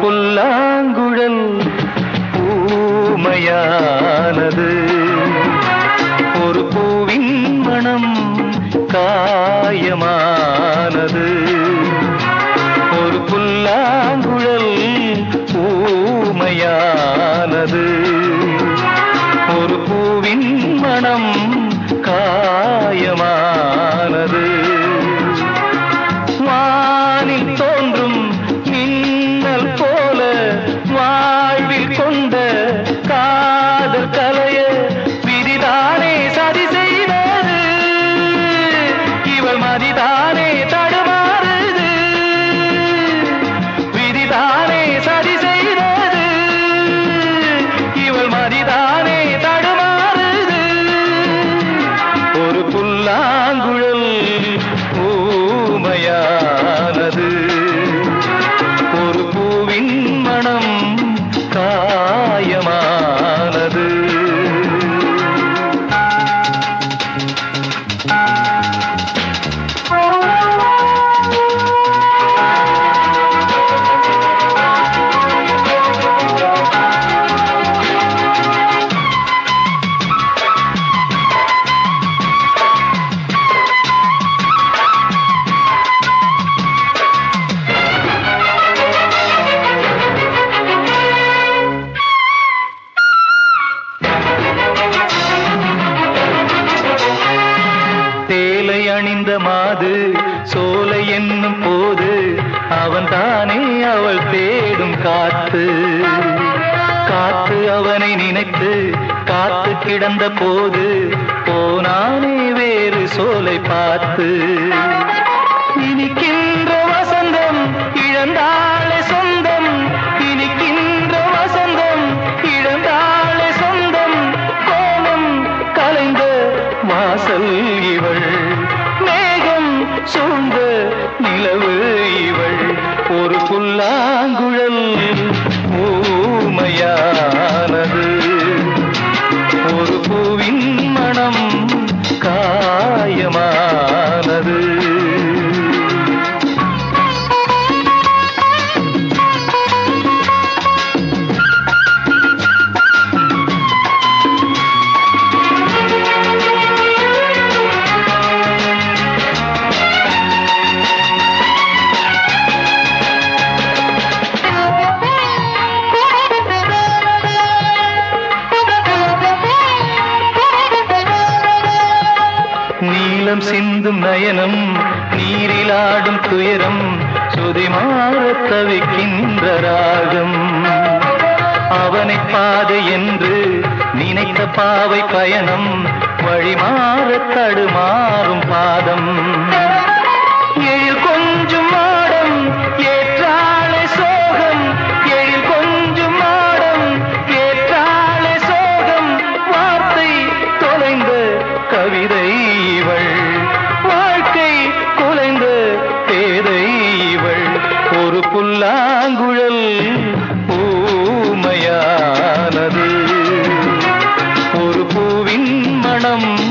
புல்லாங்குழல் பூமையானது புல்லாங்குழல் ஊமையானது. ஒரு பூவின் மனம் காயமா காது சோலை என்னும் போது அவன் தானே அவள் தேடும் காத்து. காத்து அவனை நினைத்து காத்து கிடந்த போது போனானே வேறு சோலை பார்த்து. சூழ்ந்த நிலவு இவள் ஒரு புல்லாங்குழல் ஊமையானது. ஒரு பூவின் மனம் காயமா நீலம் சிந்தும் நயனம் நீரிலாடும் துயரம் சுதிமாறத் தவிக்கின்ற ராகம். அவனை பாதை என்று நினைத்த பாவை பயணம் வழிமாறத் தடுமாறும் பாதம். प्राणम्